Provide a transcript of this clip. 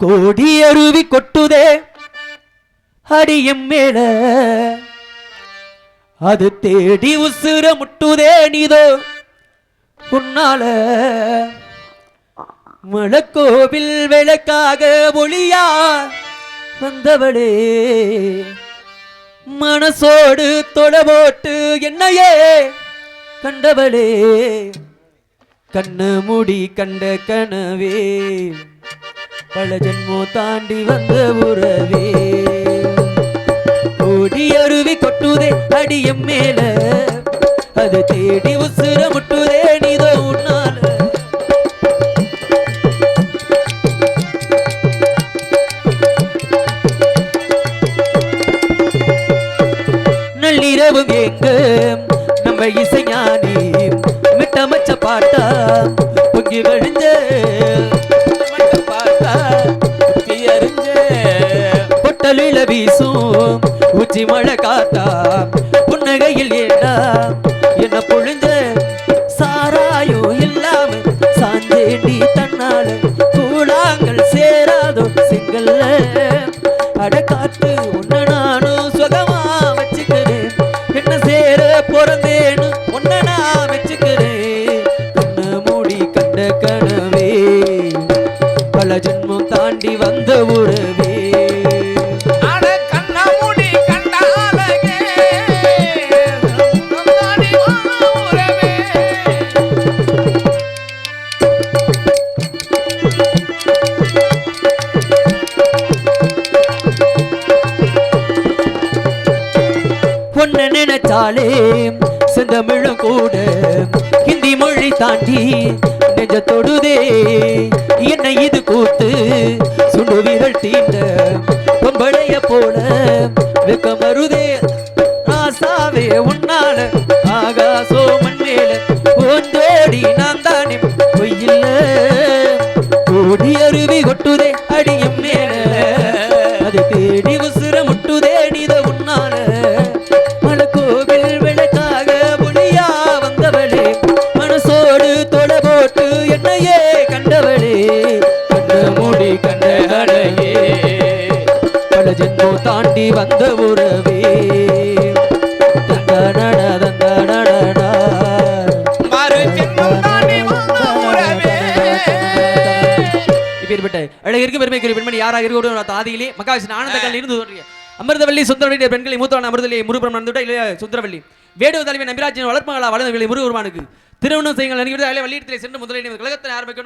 கோடி அருவி கொட்டுதே. அடியம் மேல அது தேடி உசுர முட்டுதே நீதோ. உன்னால மழக்கோவில் விளக்காக ஒளியா வந்தவளே மனசோடு தொட போட்டு என்னையே கண்டவளே கண்ணு முடி கண்ட கனவே. பல ஜென்மோ தாண்டி வந்த உறவே. ஓடி அருவி கொட்டுதே அடியம் மேல. அது தேடி உசுர முட்டுதே நீதோ உன்னால. நள்ளிரவும் எங்க நம்ம இசைஞானி. வீசும். உச்சி மழை காத்தா புன்னகையில் ஏண்டா என்ன பொழிஞ்ச சாராயோ இல்லாம சாஞ்சேண்டி தன்னால கூழாங்கள் சேராதோ சிங்கல்ல. அடக்காத்து காத்து உன்ன நானும் சுகமா வச்சுக்கிறேன். என்ன சேர பிறந்தேன்னு உன்ன நான் வச்சுக்கிறேன். கண்ண மூடி கண்ட கனவே பல ஜென்மம் பொண்ணு நினைச்சாலே செந்தமிழும் கூட ஹிந்தி மொழி தாண்டி நெஞ்ச தொடுதே என்ன இது கூத்து சுண்டு விரல் தீண்ட பொம்பளைய போல வெக்க மருதே ஆசாவே உன்னால ஆகாசோ மண்ணேல ஓந்தோடி நான் தானே பொய்யில்ல ஓடி அருவி கொட்டுதே. வந்த உறவே. இப்பேற்பட்ட அழகிற்கு பெருமைக்குரிய பெண்மணி யாராக இருக்கட்டும் ஆதியிலே மகாவிஷ்ணு ஆனந்த கல்லில் இருந்து தோன்றிய அமிர்தவல்லி சுந்தரவள்ளி பெண்களை மூத்தவன் அமிர்தவல்லி முருகன் நடந்துவிட்ட இல்லையா சுந்தரவள்ளி வேடுவ தலைவன் நம்பிராஜன் வளர்ப்பங்களா வளர்ந்தவர்களை முருகருமானுக்கு திருமணம் செய்யுங்கள் நினைக்கிறது அதிலே வள்ளியத்திலே சென்று முதலில் கழகத்தை ஆரம்பிக்கணும்.